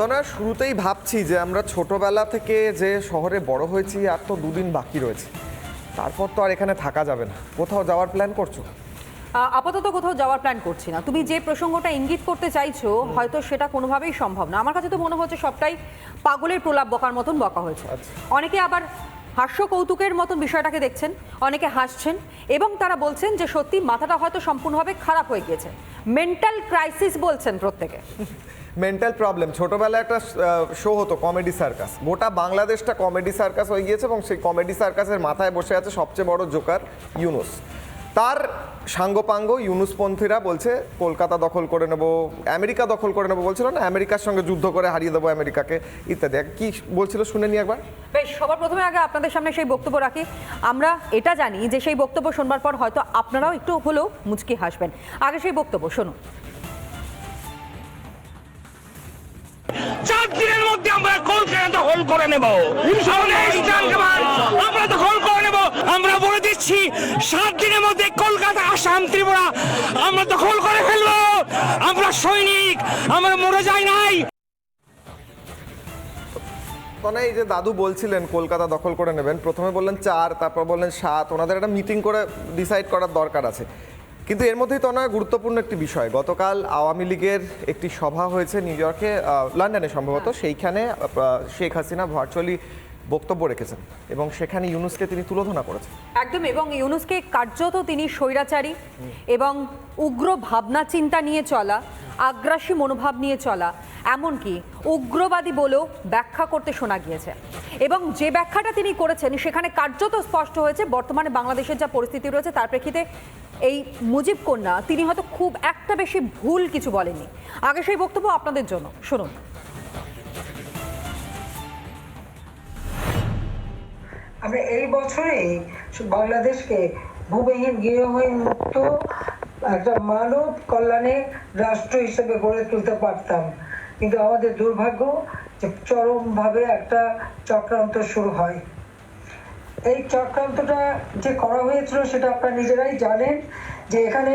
তো না শুরুতেই ভাবছি যে আমরা ছোটবেলা থেকে যে শহরে বড় হয়েছি আর তো দুদিন বাকি রয়েছে তারপর তো আর এখানে থাকা যাবে না। কোথাও যাওয়ার প্ল্যান করছ? আপাতত কোথাও যাওয়ার প্ল্যান করছি না। তুমি যে প্রসঙ্গটা ইঙ্গিত করতে চাইছো হয়তো সেটা কোনোভাবেই সম্ভব না। আমার কাছে তো মনে হচ্ছে সবটাই পাগলের প্রলাপ বকার মতন বকা হয়েছে। আচ্ছা। অনেকে আবার হাস্য কৌতুকের মতন বিষয়টাকে দেখছেন অনেকে হাসছেন এবং তারা বলছেন যে সত্যি মাথাটা হয়তো সম্পূর্ণভাবে খারাপ হয়ে গিয়েছে। মেন্টাল ক্রাইসিস বলছেন প্রত্যেকে। Mental problem. ছোটবেলায় একটা শো হতো কমেডি সার্কাস গোটা বাংলাদেশটা কমেডি সার্কাস হয়ে গিয়েছে এবং সেই কমেডি সার্কাসের মাথায় বসে আছে সবচেয়ে বড় জোকার ইউনুস। তার সাঙ্গপাঙ্গ ইউনুসপন্থীরা বলছে, কলকাতা দখল করে নেব, আমেরিকা দখল করে নেব। বলছিল, না, আমেরিকার সঙ্গে যুদ্ধ করে হারিয়ে দেবো আমেরিকাকে, ইত্যাদি। কি বলছিল শুনে নি একবার? বেশ, সবার প্রথমে আগে আপনাদের সামনে সেই বক্তব্য রাখি। আমরা এটা জানি যে সেই বক্তব্য শোনবার পর হয়তো আপনারাও একটু হলেও মুচকি হাসবেন। আগে সেই বক্তব্য, শুনুন। চার দিনের মধ্যে আমরা কলকাতা দখল করে নেব। আমরা দখল করে নেব। আমরা বলে দিচ্ছি সাত দিনের মধ্যে কলকাতা আসাম ত্রিপুরা আমরা দখল করে ফেলব। আমরা সৈনিক আমরা মরে যাই নাই। মানে এই যে দাদু বলছিলেন কলকাতা দখল করে নেবেন প্রথমে বললেন চার তারপর বললেন সাত ওনাদের একটা মিটিং করে ডিসাইড করার দরকার আছে। কিন্তু এর মধ্যেই তো নয় গুরুত্বপূর্ণ একটি বিষয়। গতকাল আওয়ামী লীগের একটি সভা হয়েছে নিউ ইয়র্কে লন্ডনে সম্ভবত। সেইখানে শেখ হাসিনা ভার্চুয়ালি বক্তব্য রেখেছেন এবং সেখানে ইউনুসকে তিনি তুলোধনা করেছেন। একদম, এবং ইউনুসকে কার্যত তিনি স্বৈরাচারী এবং উগ্র ভাবনা চিন্তা নিয়ে চলা, আগ্রাসী মনোভাব নিয়ে চলা, এমনকি উগ্রবাদী বলেও ব্যাখ্যা করতে শোনা গিয়েছে। এবং যে ব্যাখ্যাটা তিনি করেছেন, সেখানে কার্যত স্পষ্ট হয়েছে, বর্তমানে বাংলাদেশের যা পরিস্থিতি রয়েছে, তার প্রেক্ষিতে এই মুজিব কন্যা, তিনি হয়তো খুব একটা বেশি ভুল কিছু বলেননি। আগে সেই বক্তব্য আপনাদের জন্য, শুনুন। আমরা এই বছরেই বাংলাদেশকে ভূমিহীন গৃহহীন মুক্ত একটা মানব কল্যাণে রাষ্ট্র হিসেবে গড়ে তুলতে পারতাম। কিন্তু আমাদের দুর্ভাগ্য যে চরমভাবে একটা চক্রান্ত শুরু হয়। এই চক্রান্তটা যে করা হয়েছিল সেটা আপনারা নিজেরাই জানেন যে এখানে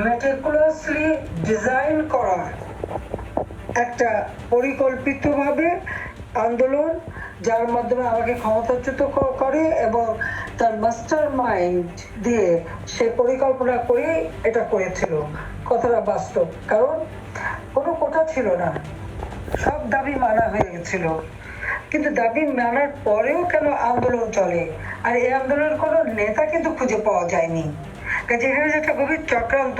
মেটিকুলাসলি ডিজাইন করা একটা পরিকল্পিতভাবে আন্দোলন, যার মাধ্যমে আমাকে ক্ষমতাচ্যুত করে এবং তার মাস্টার মাইন্ড দিয়ে সে পরিকল্পনা করে এটা করেছিল। কথাটা বাস্তব, কারণ কোনো কোটা ছিল না। সব দাবি মানা হয়ে গেছিল। কিন্তু দাবি মানার পরেও কেন আন্দোলন চলে? আর এই আন্দোলনের কোনো নেতা কিন্তু খুঁজে পাওয়া যায়নি। কাজে একটা গভীর চক্রান্ত,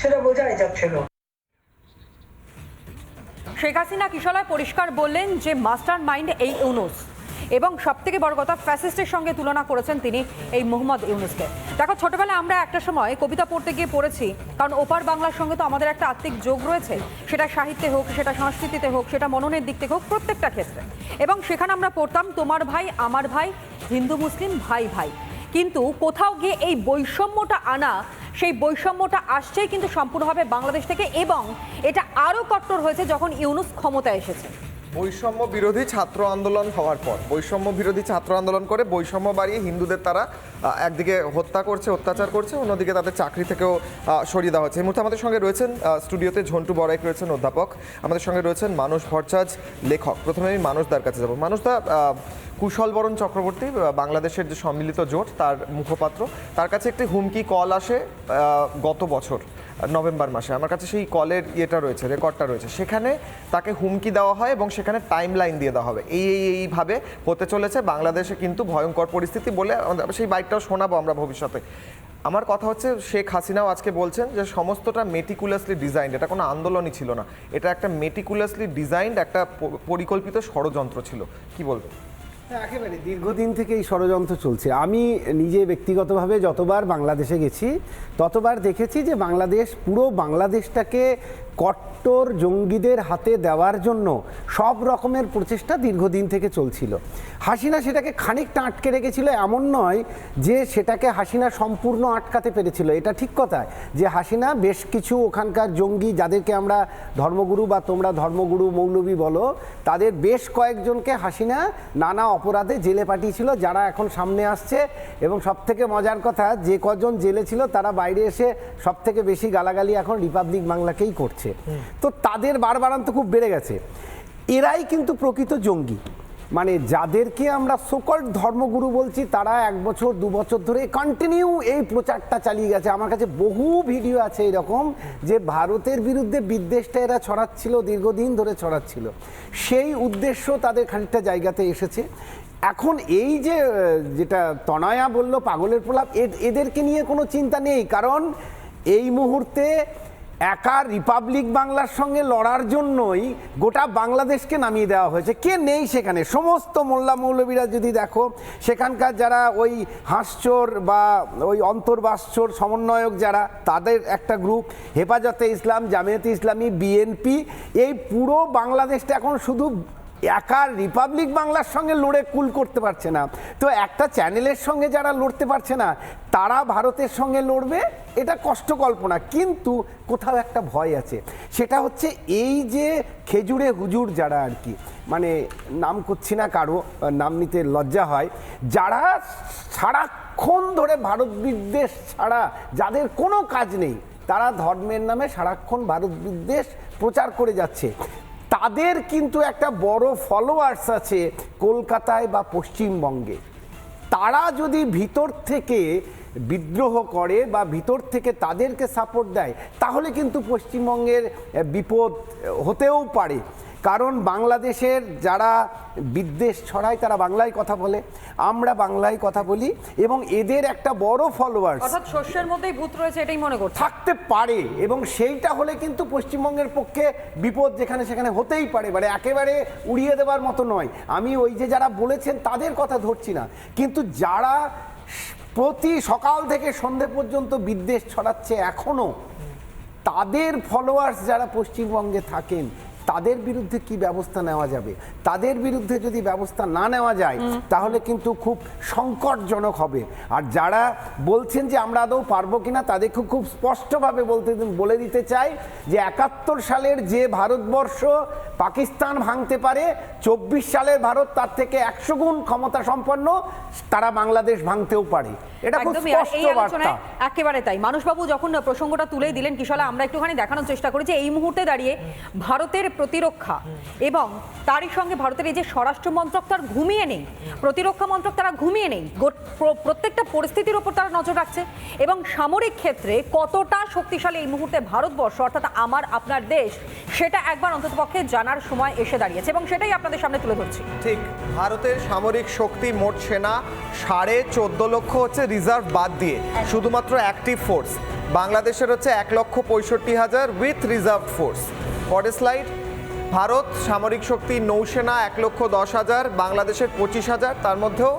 সেটা বোঝাই যাচ্ছিল। শেখ হাসিনা কিশলয় পরিষ্কার বললেন যে মাস্টার মাইন্ড এই ইউনুস। এবং সব থেকে বড় কথা, ফ্যাসিস্টের সঙ্গে তুলনা করেছেন তিনি এই মোহাম্মদ ইউনুসকে। দেখো, ছোটবেলায় আমরা একটা সময় কবিতা পড়তে গিয়ে পড়েছি, কারণ ওপার বাংলার সঙ্গে তো আমাদের একটা আত্মিক যোগ রয়েছে। সেটা সাহিত্যে হোক, সেটা সংস্কৃতিতে হোক, সেটা মননের দিক থেকে হোক, প্রত্যেকটা ক্ষেত্রে। এবং সেখানে আমরা পড়তাম, তোমার ভাই, আমার ভাই, হিন্দু, মুসলিম, ভাই ভাই। কিন্তু কোথাও গিয়ে এই বৈষম্যটা আনা, সেই বৈষম্যটা আসছেই কিন্তু সম্পূর্ণভাবে বাংলাদেশ থেকে এবং এটা আরও কট্টর হয়েছে যখন ইউনুস ক্ষমতায় এসেছে। বৈষম্য বিরোধী ছাত্র আন্দোলন হওয়ার পর, বৈষম্য বিরোধী ছাত্র আন্দোলন করে বৈষম্য বাড়িয়ে হিন্দুদের তারা একদিকে হত্যা করছে, অত্যাচার করছে, অন্যদিকে তাদের চাকরি থেকেও সরিয়ে দেওয়া হচ্ছে এই মুহূর্তে আমাদের সঙ্গে রয়েছেন স্টুডিওতে ঝন্টু বড়াইক রয়েছেন, অধ্যাপক। আমাদের সঙ্গে রয়েছেন মানুষ ভরচাজ লেখক। প্রথমে আমি মানুষদার কাছে যাব। মানুষদা কুশল বরণ চক্রবর্তী বাংলাদেশের যে সম্মিলিত জোট তার মুখপাত্র। তার কাছে একটি হুমকি কল আসে গত বছর নভেম্বর মাসে। আমার কাছে সেই কলের ইয়েটা রয়েছে রেকর্ডটা রয়েছে। সেখানে তাকে হুমকি দেওয়া হয় এবং সেখানে টাইম লাইন দিয়ে দেওয়া হবে। এই এই এইভাবে হতে চলেছে। বাংলাদেশে কিন্তু ভয়ঙ্কর পরিস্থিতি বলে সেই বাইকটাও শোনাবো আমরা ভবিষ্যতে। আমার কথা হচ্ছে শেখ হাসিনাও আজকে বলছেন যে সমস্তটা মেটিকুলাসলি ডিজাইন্ড এটা কোনো আন্দোলনই ছিল না। এটা একটা মেটিকুলাসলি ডিজাইন্ড একটা পরিকল্পিত ষড়যন্ত্র ছিল। কি বলব হ্যাঁ, একেবারে। দীর্ঘদিন থেকে এই ষড়যন্ত্র চলছে। আমি নিজে ব্যক্তিগতভাবে যতবার বাংলাদেশে গেছি, ততবার দেখেছি যে বাংলাদেশ, পুরো বাংলাদেশটাকে কট্টর জঙ্গিদের হাতে দেওয়ার জন্য সব রকমের প্রচেষ্টা দীর্ঘদিন থেকে চলছিল। হাসিনা সেটাকে খানিকটা আটকে রেখেছিল, এমন নয় যে সেটাকে হাসিনা সম্পূর্ণ আটকাতে পেরেছিল। এটা ঠিক কথা যে হাসিনা বেশ কিছু ওখানকার জঙ্গি যাদেরকে আমরা ধর্মগুরু বা তোমরা ধর্মগুরু, মৌলবী বলো, তাদের বেশ কয়েকজনকে হাসিনা নানা অপরাধে জেলে পাঠিয়েছিল, যারা এখন সামনে আসছে। এবং সব থেকে মজার কথা, যে কজন জেলে ছিল, তারা বাইরে এসে সব থেকে বেশি গালাগালি এখন রিপাবলিক বাংলাকেই করছে। তো তাদের বারবারান্ত খুব বেড়ে গেছে। এরাই কিন্তু প্রকৃত জঙ্গি। মানে যাদেরকে আমরা সকল ধর্মগুরু বলছি তারা এক বছর দু বছর ধরে কন্টিনিউ এই প্রচারটা চালিয়ে গেছে। আমার কাছে বহু ভিডিও আছে এরকম যে ভারতের বিরুদ্ধে বিদ্বেষটা এরা ছড়াচ্ছিল দীর্ঘদিন ধরে ছড়াচ্ছিল। সেই উদ্দেশ্য তাদের খানিকটা জায়গাতে এসেছে। এখন এই যে যেটা তনয়া বলল পাগলের প্রলাপ এদেরকে নিয়ে কোনো চিন্তা নেই। কারণ এই মুহূর্তে একা রিপাবলিক বাংলার সঙ্গে লড়ার জন্যই গোটা বাংলাদেশকে নামিয়ে দেওয়া হয়েছে। কে নেই সেখানে? সমস্ত মোল্লা মৌলবীরা যদি দেখো, সেখানকার যারা ওই হাঁসচোর বা ওই অন্তর্বাসচোর সমন্বয়ক যারা, তাদের একটা গ্রুপ হেফাজতে ইসলাম, জামিয়াতে ইসলামী বিএনপি এই পুরো বাংলাদেশটা এখন শুধু একা রিপাবলিক বাংলার সঙ্গে লড়ে কুল করতে পারছে না। তো একটা চ্যানেলের সঙ্গে যারা লড়তে পারছে না, তারা ভারতের সঙ্গে লড়বে? এটা কষ্ট কল্পনা। কিন্তু কোথাও একটা ভয় আছে। সেটা হচ্ছে এই যে খেজুরে হুজুর যারা আর কি মানে নাম করছি না কারও, নাম নিতে লজ্জা হয়, যারা সারাক্ষণ ধরে ভারত বিদ্বেষ ছাড়া, যাদের কোনো কাজ নেই, তারা ধর্মের নামে সারাক্ষণ ভারত বিদ্বেষ প্রচার করে যাচ্ছে। তাদের কিন্তু একটা বড় ফলোয়ার্স আছে কলকাতায় বা পশ্চিমবঙ্গে। তারা যদি ভিতর থেকে বিদ্রোহ করে বা ভিতর থেকে তাদেরকে সাপোর্ট দেয়, তাহলে কিন্তু পশ্চিমবঙ্গের বিপদ হতেও পারে। কারণ বাংলাদেশের যারা বিদ্বেষ ছড়ায় তারা বাংলায় কথা বলে আমরা বাংলায় কথা বলি এবং এদের একটা বড় ফলোয়ার্স অর্থাৎ শস্যের মধ্যেই ভূত রয়েছে এটাই মনে করছে। থাকতে পারে এবং সেইটা হলে কিন্তু পশ্চিমবঙ্গের পক্ষে বিপদ যেখানে সেখানে হতেই পারে মানে একেবারে উড়িয়ে দেওয়ার মতো নয়। আমি ওই যে যারা বলেছেন তাদের কথা ধরছি না। কিন্তু যারা প্রতি সকাল থেকে সন্ধে পর্যন্ত বিদ্বেষ ছড়াচ্ছে এখনও তাদের ফলোয়ার্স যারা পশ্চিমবঙ্গে থাকেন তাদের বিরুদ্ধে কি ব্যবস্থা নেওয়া যাবে? তাদের বিরুদ্ধে যদি ব্যবস্থা না নেওয়া যায় তাহলে কিন্তু খুব সংকটজনক হবে। আর যারা বলছেন যে আমরা আদৌ পারব কিনা তাদেরকে খুব স্পষ্টভাবে বলতে বলে দিতে চাই যে একাত্তর সালের যে ভারতবর্ষ পাকিস্তান ভাঙতে পারে চব্বিশ সালের ভারত তার থেকে একশো গুণ ক্ষমতা সম্পন্ন তারা বাংলাদেশ ভাঙতেও পারে। এটা খুব স্পষ্ট বার্তা। একেবারে তাই। মানুষবাবু যখন প্রসঙ্গটা তুলেই দিলেন কিশলা আমরা একটুখানি দেখানোর চেষ্টা করেছি এই মুহূর্তে দাঁড়িয়ে ভারতের প্রতিরক্ষা এবং তারই সঙ্গে ভারতের এই যে স্বরাষ্ট্র মন্ত্রক তার ঘুমিয়ে নেই। প্রতিরক্ষা মন্ত্রক তারা ঘুমিয়ে নেই। প্রত্যেকটা পরিস্থিতির ওপর তারা নজর রাখছে এবং সামরিক ক্ষেত্রে কতটা শক্তিশালী এই মুহূর্তে ভারতবর্ষ, অর্থাৎ আমার, আপনার দেশ, সেটা একবার অন্ততপক্ষে জানার সময় এসে দাঁড়িয়েছে এবং সেটাই আপনাদের সামনে তুলে ধরছি। ঠিক, ভারতের সামরিক শক্তি মোট সেনা সাড়ে চোদ্দ লক্ষ হচ্ছে রিজার্ভ বাদ দিয়ে শুধুমাত্র অ্যাক্টিভ ফোর্স বাংলাদেশের হচ্ছে এক লক্ষ পঁয়ষট্টি হাজার উইথ রিজার্ভ ফোর্স পরের স্লাইড ভারত সামরিক শক্তি নৌসেনা এক লক্ষ দশ হাজার, বাংলাদেশের পঁচিশ হাজার, তার মধ্যেও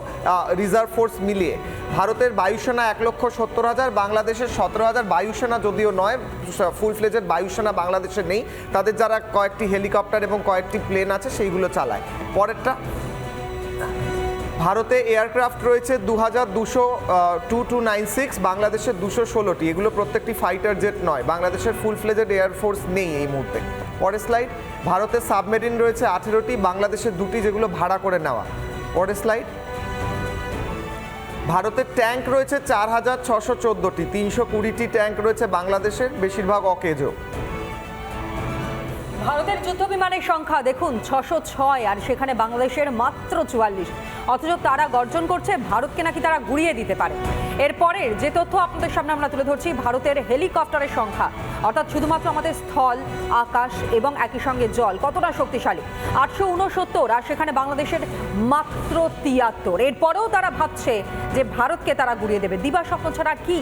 রিজার্ভ ফোর্স মিলিয়ে। ভারতের বায়ুসেনা এক লক্ষ সত্তর হাজার, বাংলাদেশের সতেরো হাজার বায়ুসেনা যদিও নয় ফুল ফ্লেজের বায়ুসেনা বাংলাদেশে নেই। তাদের যারা কয়েকটি হেলিকপ্টার এবং কয়েকটি প্লেন আছে, সেইগুলো চালায়। পরেরটা, ভারতে এয়ারক্রাফট রয়েছে দু হাজার দুশো টু টু নাইন সিক্স বাংলাদেশের দুশো ষোলোটি। এগুলো প্রত্যেকটি ফাইটার জেট নয়। বাংলাদেশের ফুল ফ্লেজেড এয়ারফোর্স নেই এই মুহূর্তে। পরের স্লাইড ভারতের সাবমেরিন রয়েছে আঠেরোটি বাংলাদেশের দুটি যেগুলো ভাড়া করে নেওয়া। পরের স্লাইড ভারতের ট্যাঙ্ক রয়েছে চার হাজার ছশো চোদ্দোটি, তিনশো কুড়িটি ট্যাঙ্ক রয়েছে বাংলাদেশের, বেশিরভাগ অকেজো। ভারতের যুদ্ধ বিমানের সংখ্যা, দেখুন, ছশো ছয়, আর সেখানে বাংলাদেশের মাত্র চুয়াল্লিশ। অথচ তারা গর্জন করছে, ভারতকে নাকি তারা গুড়িয়ে দিতে পারে। এরপরের যে তথ্য আপনাদের সামনে আমরা তুলে ধরছি, ভারতের হেলিকপ্টারের সংখ্যা। অর্থাৎ শুধুমাত্র আমাদের স্থল, আকাশ এবং একই সঙ্গে জল, কতটা শক্তিশালী? আটশো উনসত্তর, আর সেখানে বাংলাদেশের মাত্র তিয়াত্তর। এরপরেও তারা ভাবছে যে ভারতকে তারা গুড়িয়ে দেবে। দিবা স্বপ্ন ছাড়া কি?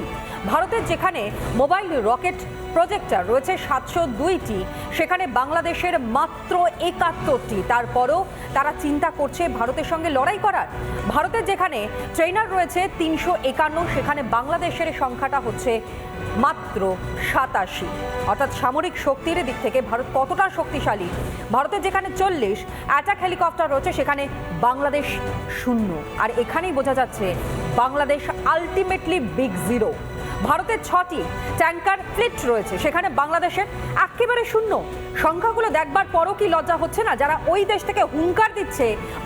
ভারতের যেখানে মোবাইল রকেট প্রজেক্টর রয়েছে সাতশো দুইটি, সেখানে বাংলাদেশের মাত্র একাত্তরটি। তারপরও তারা চিন্তা করছে ভারতের সঙ্গে লড়াই করার। ভারতের যেখানে ট্রেনার রয়েছে তিনশো একান্ন, সেখানে বাংলাদেশের সংখ্যাটা হচ্ছে মাত্র সাতাশি। অর্থাৎ সামরিক শক্তির দিক থেকে ভারত কতটা শক্তিশালী? ভারতের যেখানে চল্লিশ অ্যাটাক হেলিকপ্টার রয়েছে, সেখানে বাংলাদেশ শূন্য। আর এখানেই বোঝা যাচ্ছে বাংলাদেশ আলটিমেটলি বিগ জিরো ভারতের ছটি ট্যাঙ্কার ফ্লিট রয়েছে। সেখানে বাংলাদেশের একেবারে শূন্য। সংখ্যাগুলো দেখবার পরও কি লজ্জা হচ্ছে না? যারা ওই দেশ থেকে হুঙ্কার দিচ্ছে,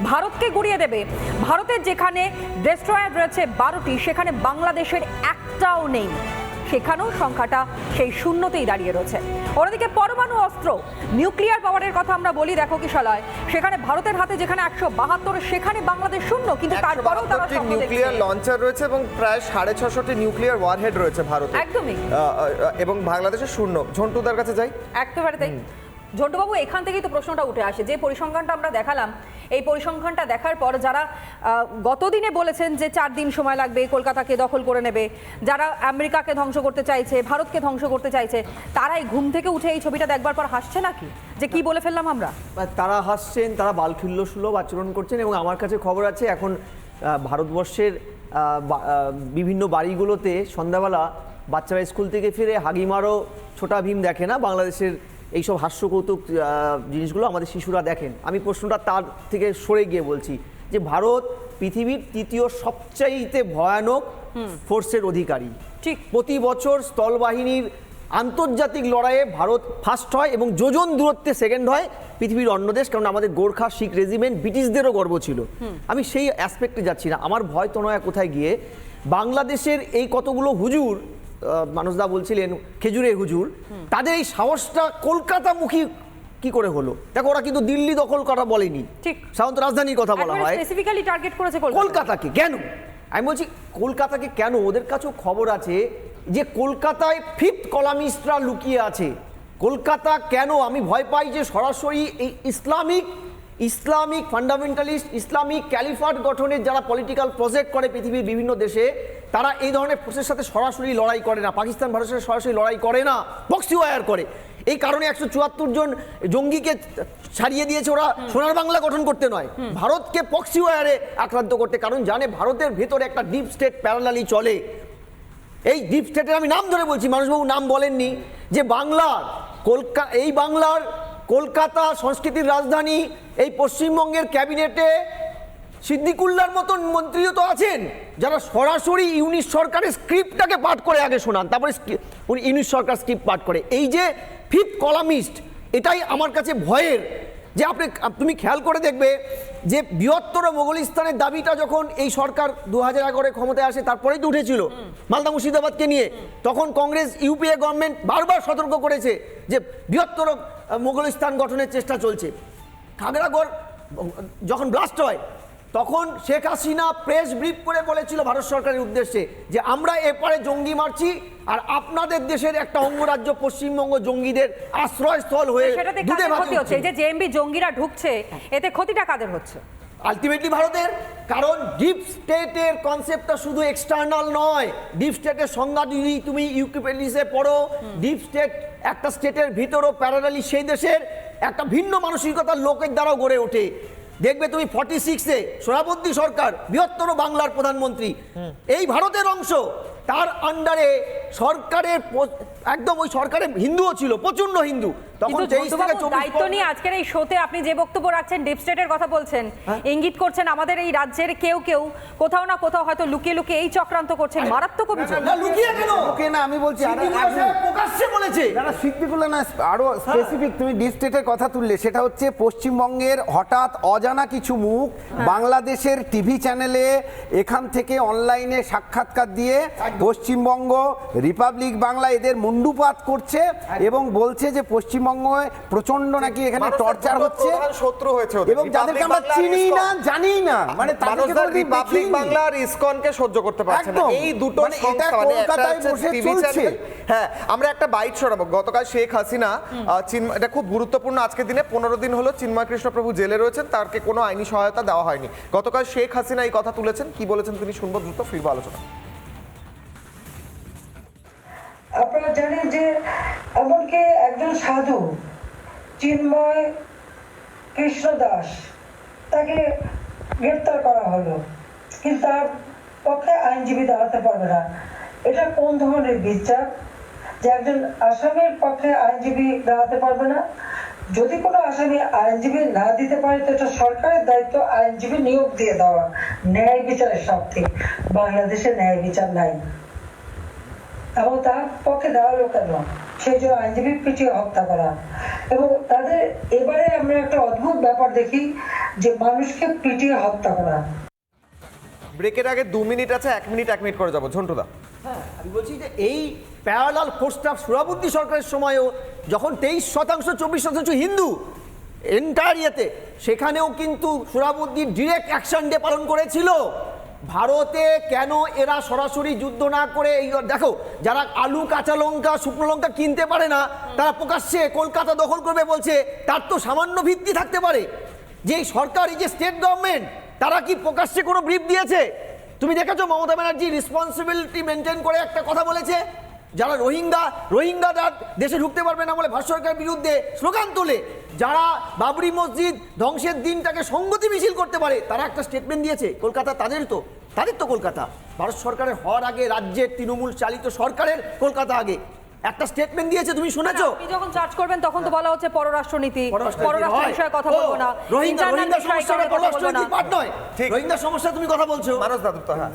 ভারতকে গুড়িয়ে দেবে। ভারতের যেখানে ডেস্ট্রয়ার রয়েছে বারোটি, সেখানে বাংলাদেশের একটাও নেই। সেখানেও সংখ্যাটা সেই শূন্যতেই দাঁড়িয়ে রয়েছে। অন্যদিকে পরমাণু অস্ত্র নিউক্লিয়ার পাওয়ারের কথা আমরা বলি দেখো কিশালয় সেখানে ভারতের হাতে যেখানে একশো বাহাত্তর সেখানে বাংলাদেশ শূন্য কিন্তু তারপরেও তারা নিউক্লিয়ার লঞ্চার রয়েছে এবং প্রায় সাড়ে ছশোটি নিউক্লিয়ার ওয়ারহেড রয়েছে ভারতে। একদমই। এবং বাংলাদেশের শূন্য। ঝন্টুদার কাছে যাই। একেবারে তাই। ঝন্টুবাবু, এখান থেকেই তো প্রশ্নটা উঠে আসে। যে পরিসংখ্যানটা আমরা দেখালাম, এই পরিসংখ্যানটা দেখার পর যারা গতদিনে বলেছেন যে চার দিন সময় লাগবে, কলকাতাকে দখল করে নেবে, যারা আমেরিকাকে ধ্বংস করতে চাইছে, ভারতকে ধ্বংস করতে চাইছে তারাই ঘুম থেকে উঠে এই ছবিটা দেখবার পর হাসছে নাকি? যে কি বলে ফেললাম আমরা? তারা হাসছেন, তারা বালখিল্য সুলভ আচরণ করছেন এবং আমার কাছে খবর আছে, এখন ভারতবর্ষের বিভিন্ন বাড়িগুলোতে সন্ধ্যাবেলা বাচ্চারা স্কুল থেকে ফিরে হাগিমারও ছোটা ভীম দেখে না, বাংলাদেশের এইসব হাস্য কৌতুক জিনিসগুলো আমাদের শিশুরা দেখেন। আমি প্রশ্নটা তার থেকে সরে গিয়ে বলছি যে ভারত পৃথিবীর তৃতীয় সবচাইতে ভয়ানক ফোর্সের অধিকারী। ঠিক। প্রতি বছর স্থলবাহিনীর আন্তর্জাতিক লড়াইয়ে ভারত ফার্স্ট হয় এবং যোজন দূরত্বে সেকেন্ড হয় পৃথিবীর অন্য দেশ কারণ আমাদের গোর্খা শিখ রেজিমেন্ট ব্রিটিশদেরও গর্ব ছিল। আমি সেই অ্যাসপেক্টে যাচ্ছি না। আমার ভয় তো নয় কোথায় গিয়ে? বাংলাদেশের এই কতগুলো হুজুর মানুষদা বলছিলেন খেজুরের হুজুর তাদের এই সাহসটা কলকাতামুখী কি করে হলো? দেখো ওরা কিন্তু দিল্লি দখল করা বলেনি। ঠিক। সাধারণত রাজধানীর কথা বলা হয়। স্পেসিফিক্যালি টার্গেট করেছে কলকাতা। কলকাতাকে কেন? আমি বলছি কলকাতাকে কেন? ওদের কাছেও খবর আছে যে কলকাতায় ফিফথ কলামিস্টরা লুকিয়ে আছে। কলকাতা কেন? আমি ভয় পাই যে সরাসরি এই Islamic Islamic fundamentalist Islamic caliphate গঠনের যারা পলিটিক্যাল প্রজেক্ট করে পৃথিবীর বিভিন্ন দেশে তারা এই ধরনের ফোর্সের সাথে সরাসরি লড়াই করে না। পাকিস্তান ভারতের সাথে সরাসরি লড়াই করে না বক্সি ওয়ার করে। এই কারণে একশো চুয়াত্তর জন জঙ্গিকে ছাড়িয়ে দিয়েছে ওরা। সোনার বাংলা গঠন করতে নয়। ভারতকে পক্সি ওয়ারে আক্রান্ত করতে কারণ জানে ভারতের ভেতরে একটা ডিপ স্টেট প্যারালালি চলে। এই ডিপ স্টেটের আমি নাম ধরে বলছি মানুষবাবু নাম বলেননি। যে বাংলার কলকা এই বাংলার কলকাতা সংস্কৃতির রাজধানী, এই পশ্চিমবঙ্গের ক্যাবিনেটে সিদ্দিকুল্লার মতন মন্ত্রীও তো আছেন, যারা সরাসরি ইউনিট সরকারের স্ক্রিপ্টটাকে পাঠ করে আগে শোনান, তারপরে উনি ইউনিট সরকার স্ক্রিপ্ট পাঠ করে। এই যে ফিফথ কলামিস্ট, এটাই আমার কাছে ভয়ের, যে আপনি তুমি খেয়াল করে দেখবে যে বৃহত্তর মোগলিস্তানের দাবিটা যখন এই সরকার দু হাজার এগারোয় ক্ষমতায় আসে, তারপরেই তো উঠেছিল মালদা মুর্শিদাবাদকে নিয়ে। তখন কংগ্রেস, ইউপিএ গভর্নমেন্ট বারবার সতর্ক করেছে যে বৃহত্তর মোগলিস্তান গঠনের চেষ্টা চলছে। খাগড়াগড় যখন ব্লাস্ট হয় তখন শেখ হাসিনা প্রেস ব্রিফ করে বলেছিল ভারত সরকারের উদ্দেশ্যে যে আমরা এপারে জঙ্গি মারছি আর আপনাদের দেশের একটা অঙ্গরাজ্য পশ্চিমবঙ্গ জঙ্গিদের আশ্রয়স্থল হয়ে সেটাতে ক্ষতি হচ্ছে? যে জেএমবি জঙ্গিরা ঢুকছে এতে ক্ষতিটা কাদের হচ্ছে? আলটিমেটলি ভারতের, কারণ ডিপ স্টেটের কনসেপ্টটা শুধু এক্সটার্নাল নয়। ডিপ স্টেটের সংজ্ঞা যদি তুমি ইউকিপেডিসে পড়ো ডিপ স্টেট একটা স্টেটের ভিতরও প্যারালালি সেই দেশের একটা ভিন্ন মানসিকতার লোকের দ্বারাও গড়ে ওঠে। দেখবে তুমি ফর্টি সিক্সে সোনাবদ্দী সরকার, বৃহত্তর বাংলার প্রধানমন্ত্রী। এই ভারতের অংশ, তার আন্ডারে সরকারের একদম ওই সরকারের হিন্দুও ছিল, প্রচণ্ড হিন্দু। তখন দায়িত্ব নিয়ে আজকের এই শোতে আপনি যে বক্তব্য রাখছেন ডিপ স্টেটের কথা বলছেন হ্যাঁ। ইঙ্গিত করছেন আমাদের এই রাজ্যের কেউ কেউ কোথাও না কোথাও হয়তো লুকিয়ে লুকিয়ে এই চক্রান্ত করছেন মারাত্মক অভিযোগ। না লুকিয়ে কেন? ওকে না আমি বলছি প্রকাশ্যে বলেছে। যারা সিদ্দিকুল্লাহ না আরও স্পেসিফিক তুমি ডিস্ট্রিক্টের কথা তুললে সেটা হচ্ছে পশ্চিমবঙ্গের হঠাৎ অজানা কিছু মুখ বাংলাদেশের টিভি চ্যানেলে এখান থেকে অনলাইনে সাক্ষাৎকার দিয়ে পশ্চিমবঙ্গ রিপাবলিক বাংলা এদের মুন্ডুপাত করছে এবং বলছে যে পশ্চিমবঙ্গে প্রচণ্ড নাকি এখানে টর্চার হচ্ছে শত্রু হয়েছে এবং যাদেরকে আমরা চিনি না জানি না। মানে তাদেরকে বাংলা আর ইসকনকে সহ্য করতে পারছে না। এই দুটো মানে এটা মানে কলকাতায় বসে চলছে। হ্যাঁ আমরা একটা বাইট শোনাবো। গতকাল শেখ হাসিনা এটা খুব গুরুত্বপূর্ণ। আজকের দিনে পনেরো দিন হলো চিন্ময় কৃষ্ণ প্রভু জেলে রয়েছেন। তারকে কোনো আইনি সহায়তা দেওয়া হয়নি। গতকাল শেখ হাসিনা এই কথা তুলেছেন। কি বলেছেন তিনি শুনব দ্রুত ফিরবো আলোচনা আপনারা জানেন যে এমনকি একজন সাধু, চিন্ময় কৃষ্ণ দাস তাকে গ্রেপ্তার করা হলো। কিন্তু তার পক্ষে আইনজীবী দাঁড়াতে পারবে না। এটা কোন ধরনের বিচার? যে একজন আসামির পক্ষে আইনজীবী দাঁড়াতে পারবে না? যদি কোনো আসামি আইনজীবী না দিতে পারে, তো এটা সরকারের দায়িত্ব, আইনজীবী নিয়োগ দিয়ে দেওয়া। ন্যায় বিচারের স্বার্থে। বাংলাদেশে ন্যায় বিচার নাই। এবং তার পক্ষে দাঁড়াল কেন? সেই জন্য আইনজীবী পিটিয়ে হত্যা করা। এবং তাদের এবারে আমরা একটা অদ্ভুত ব্যাপার দেখি যে মানুষকে পিটিয়ে হত্যা করা। ব্রেকের আগে দু মিনিট আছে এক মিনিট এক মিনিট করে যাব। ঝন্টুদা হ্যাঁ আমি বলছি যে এই প্যারালাল ফোর্সটা সুরাবুদ্দি সরকারের সময়ও যখন তেইশ শতাংশ চব্বিশ শতাংশ হিন্দু এন্টার ইয়েতে সেখানেও কিন্তু সুরাবুদ্দি ডিরেক্ট অ্যাকশন ডে পালন করেছিল। ভারতে কেন এরা সরাসরি যুদ্ধ না করে এই দেখো, যারা আলু, কাঁচা লঙ্কা, শুকনো লঙ্কা কিনতে পারে না, তারা প্রকাশ্যে কলকাতা দখল করবে বলছে, তার তো সামান্য ভিত্তি থাকতে পারে। যে সরকার এই যে স্টেট গভর্নমেন্ট তারা কি প্রকাশ্যে কোনো ব্রিফ দিয়েছে? তুমি দেখেছ মমতা ব্যানার্জি রেসপন্সিবিলিটি মেনটেন করে একটা কথা বলেছে? যারা রোহিঙ্গা, রোহিঙ্গারা দেশে ঢুকতে পারবে না বলে ভারত সরকারের বিরুদ্ধে স্লোগান তোলে, যারা বাবরি মসজিদ ধ্বংসের দিনটাকে সঙ্গতি মিছিল করতে পারে, তারা একটা স্টেটমেন্ট দিয়েছে, কলকাতা তাদের তো তাদের তো কলকাতা। ভারত সরকারের হওয়ার আগে রাজ্যের তৃণমূল চালিত সরকারের কলকাতা আগে। একটা স্টেটমেন্ট দিয়েছে তুমি শুনেছো? আপনি যখন চার্জ করবেন তখন তো বলা হচ্ছে পররাষ্ট্রনীতি। পররাষ্ট্রনীতি পররাষ্ট্র বিষয়ে কথা বলব না। রোহিঙ্গা রোহিঙ্গা সমস্যাটা পার্ট নয়। ঠিক। রোহিঙ্গা সমস্যা তুমি কথা বলছো। মানস দাদু তো হ্যাঁ।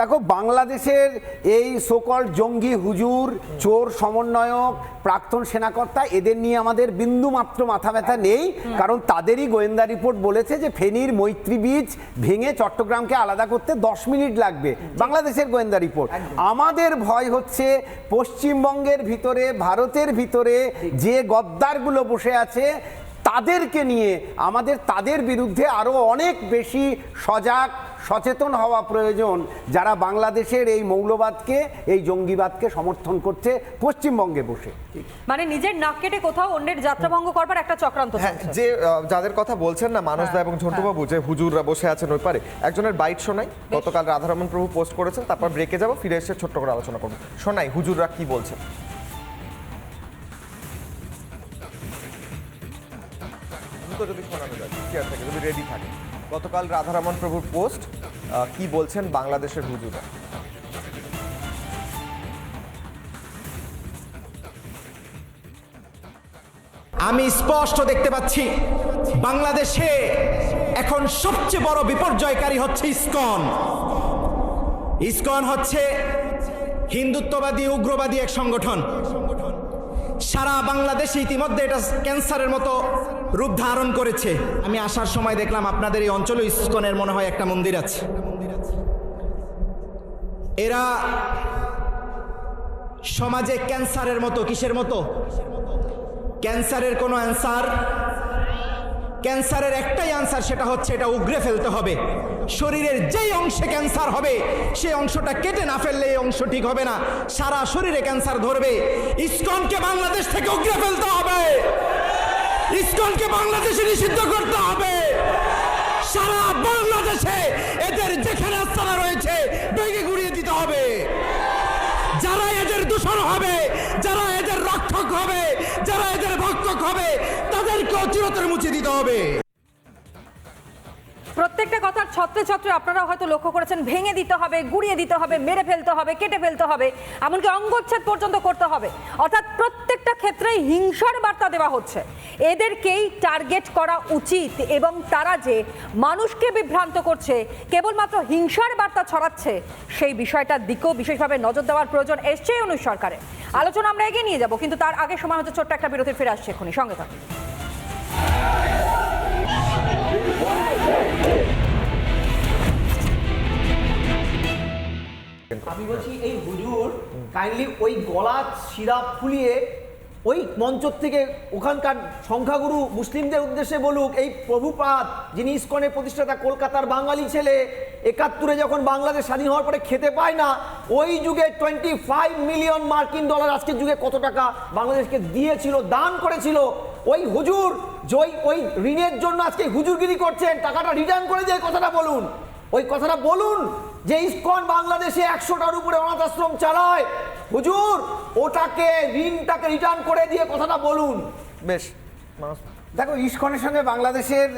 দেখো বাংলাদেশের এই সকল জঙ্গি হুজুর চোর সমন্বয়ক প্রাক্তন সেনাকর্তা এদের নিয়ে আমাদের বিন্দু মাত্র মাথা ব্যথা নেই। কারণ তাদেরই গোয়েন্দা রিপোর্ট বলেছে যে ফেনীর মৈত্রী বীজ ভেঙে চট্টগ্রামকে আলাদা করতে দশ মিনিট লাগবে। বাংলাদেশের গোয়েন্দা রিপোর্ট। আমাদের ভয় হচ্ছে পশ্চিমবঙ্গের ভিতরে, ভারতের ভিতরে যে গদ্দারগুলো বসে আছে, তাদেরকে নিয়ে আমাদের, তাদের বিরুদ্ধে আরও অনেক বেশি সজাগ সচেতন হওয়া প্রয়োজন। যারা বাংলাদেশের এই মৌলবাদকে এই জঙ্গিবাদকে সমর্থন করছে পশ্চিমবঙ্গে বসে। মানে নিজের নাক কেটে কোথাও অন্যের যাত্রাভঙ্গ করবার একটা চক্রান্ত হ্যাঁ যে যাদের কথা বলছেন না মানসদা এবং ঝন্টুবাবু যে হুজুররা বসে আছেন ওই পারে একজনের বাইট শোনাই। গতকাল রাধারমন প্রভু পোস্ট করেছেন তারপর ব্রেকে যাব ফিরে এসে ছোট্ট করে আলোচনা করব। শোনাই হুজুররা কি বলছেন? যদি শোনানো যায় চেয়ার থেকে যদি রেডি থাকে। গতকাল রাধারমন প্রভুর পোস্ট কি বলছেন বাংলাদেশের হুজুরা আমি স্পষ্ট দেখতে পাচ্ছি, বাংলাদেশে এখন সবচেয়ে বড় বিপর্যয়কারী হচ্ছে ইসকন। ইসকন হচ্ছে হিন্দুত্ববাদী, উগ্রবাদী এক সংগঠন। সারা বাংলাদেশে ইতিমধ্যে এটা ক্যান্সারের মতো রূপ ধারণ করেছে। আমি আসার সময় দেখলাম আপনাদের এই অঞ্চলে ইসকনের মনে হয় একটা মন্দির আছে। এরা সমাজে ক্যান্সারের মতো, কিসের মতো? ক্যান্সারের কোনো অ্যান্সার? ক্যান্সারের একটাই অ্যান্সার সেটা হচ্ছে এটা উগরে ফেলতে হবে। শরীরের যেই অংশে ক্যান্সার হবে, সেই অংশটা কেটে না ফেললে এই অংশ ঠিক হবে না। সারা শরীরে ক্যান্সার ধরবে। ইসকনকে বাংলাদেশ থেকে উগরে ফেলতে হবে। ইসকনকে বাংলাদেশে নিষিদ্ধ করতে হবে। সারা বাংলাদেশে এদের যেখানে আস্তানা রয়েছে, ভেঙে ঘুরিয়ে দিতে হবে। যারা এদের দূষণ হবে, যারা এদের রক্ষক হবে, যারা এদের ভক্ষক হবে তাদেরকে অচিরতার মুছে দিতে হবে। প্রত্যেকটা কথার ছত্রে ছত্রে আপনারা হয়তো লক্ষ্য করেছেন, ভেঙে দিতে হবে, গুড়িয়ে দিতে হবে, মেরে ফেলতে হবে, কেটে ফেলতে হবে, এমনকি অঙ্গচ্ছেদ পর্যন্ত করতে হবে। অর্থাৎ প্রত্যেকটা ক্ষেত্রেই হিংসার বার্তা দেওয়া হচ্ছে। এদেরকেই টার্গেট করা উচিত এবং তারা যে মানুষকে বিভ্রান্ত করছে, কেবলমাত্র হিংসার বার্তা ছড়াচ্ছে, সেই বিষয়টার দিকেও বিশেষভাবে নজর দেওয়ার প্রয়োজন এসছে অনুষ সরকারের আলোচনা আমরা এগিয়ে নিয়ে যাব, কিন্তু তার আগে সময় হচ্ছে ছোট্ট একটা বিরতি ফিরে আসছে এখনই সঙ্গে থাকুন। আমি বলছি এই হুজুর কাইন্ডলি ওই গলা সিরাপ ফুলিয়ে ওই মঞ্চ থেকে ওখানকার সংখ্যাগুরু মুসলিমদের উদ্দেশ্যে বলুক, এই প্রভুপাত যিনি ইস্কনের প্রতিষ্ঠাতা, কলকাতার বাঙালি ছেলে, একাত্তরে যখন বাংলাদেশ স্বাধীন হওয়ার পরে খেতে পায় না, ওই যুগে টোয়েন্টি ফাইভ মিলিয়ন মার্কিন ডলার আজকের যুগে কত টাকা বাংলাদেশকে দিয়েছিল, দান করেছিল ওই হুজুর ওই ওই ঋণের জন্য আজকে হুজুরগিরি করছেন, টাকাটা রিটার্ন করে দিয়ে কথাটা বলুন। ওই কথাটা বলুন যে ইস্কন বাংলাদেশে একশোটার উপরে অনাথ আশ্রম চালায়। হুজুর, ওটাকে, ঋণটাকে রিটার্ন করে দিয়ে কথাটা বলুন। বেশ দেখো, ইস্কনের সঙ্গে বাংলাদেশের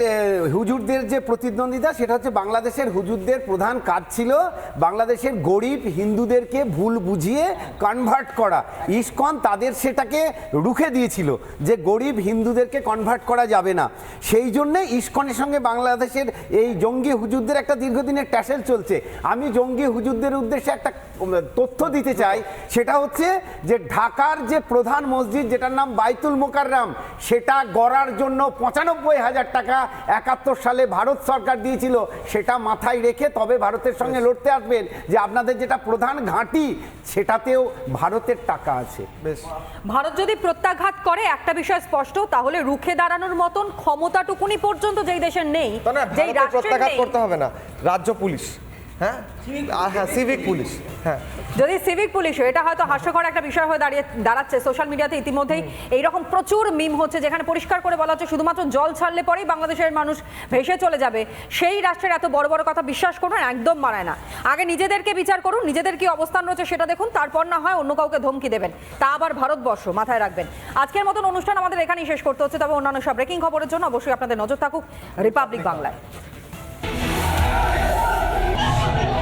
হুজুরদের যে প্রতিদ্বন্দ্বিতা, সেটা হচ্ছে বাংলাদেশের হুজুরদের প্রধান কাজ ছিল বাংলাদেশের গরিব হিন্দুদেরকে ভুল বুঝিয়ে কনভার্ট করা। ইস্কন তাদের সেটাকে রুখে দিয়েছিল যে গরিব হিন্দুদেরকে কনভার্ট করা যাবে না। সেই জন্যে ইস্কনের সঙ্গে বাংলাদেশের এই জঙ্গি হুজুরদের একটা দীর্ঘদিনের ট্যাসেল চলছে। আমি জঙ্গি হুজুরদের উদ্দেশ্যে একটা তথ্য দিতে চাই, সেটা হচ্ছে যে ঢাকার যে প্রধান মসজিদ, যেটার নাম বাইতুল মোকাররাম, সেটা গড়ার জন্য পঁচানব্বই হাজার টাকা একাত্তর সালে ভারত সরকার দিয়েছিল। সেটা মাথায় রেখে তবে ভারতের সঙ্গে লড়তে আসবেন যে আপনাদের যেটা প্রধান ঘাঁটি সেটাতেও ভারতের টাকা আছে। বেশ। ভারত যদি প্রত্যাঘাত করে একটা বিষয় স্পষ্ট তাহলে রুখে দাঁড়ানোর মতন ক্ষমতাটুকুনি পর্যন্ত যেই দেশের নেই যেই প্রত্যাঘাত করতে হবে না। রাজ্য পুলিশ। হ্যাঁ? আর হ্যাঁ সিভিক পুলিশ হ্যাঁ। যদি সিভিক পুলিশ এটা হয়তো হাস্যকর একটা বিষয় হয়ে দাঁড়িয়ে দাঁড়াচ্ছে সোশ্যাল মিডিয়াতে ইতিমধ্যেই। এইরকম প্রচুর মিম হচ্ছে যেখানে পরিষ্কার করে বলা হচ্ছে শুধুমাত্র জল ছাড়লে পরেই বাংলাদেশের মানুষ ভেসে চলে যাবে। সেই রাষ্ট্রের এত বড় বড় কথা বিশ্বাস করুন একদম মানায় না। আগে নিজেদেরকে বিচার করুন নিজেদের কি অবস্থান রয়েছে সেটা দেখুন তারপর না হয় অন্য কাউকে ধমকি দেবেন। তা আবার ভারতবর্ষ মাথায় রাখবেন। আজকের মতন অনুষ্ঠান আমাদের এখানেই শেষ করতে হচ্ছে তবে অন্যান্য সব ব্রেকিং খবরের জন্য অবশ্যই আপনাদের নজর থাকুক রিপাবলিক বাংলায়।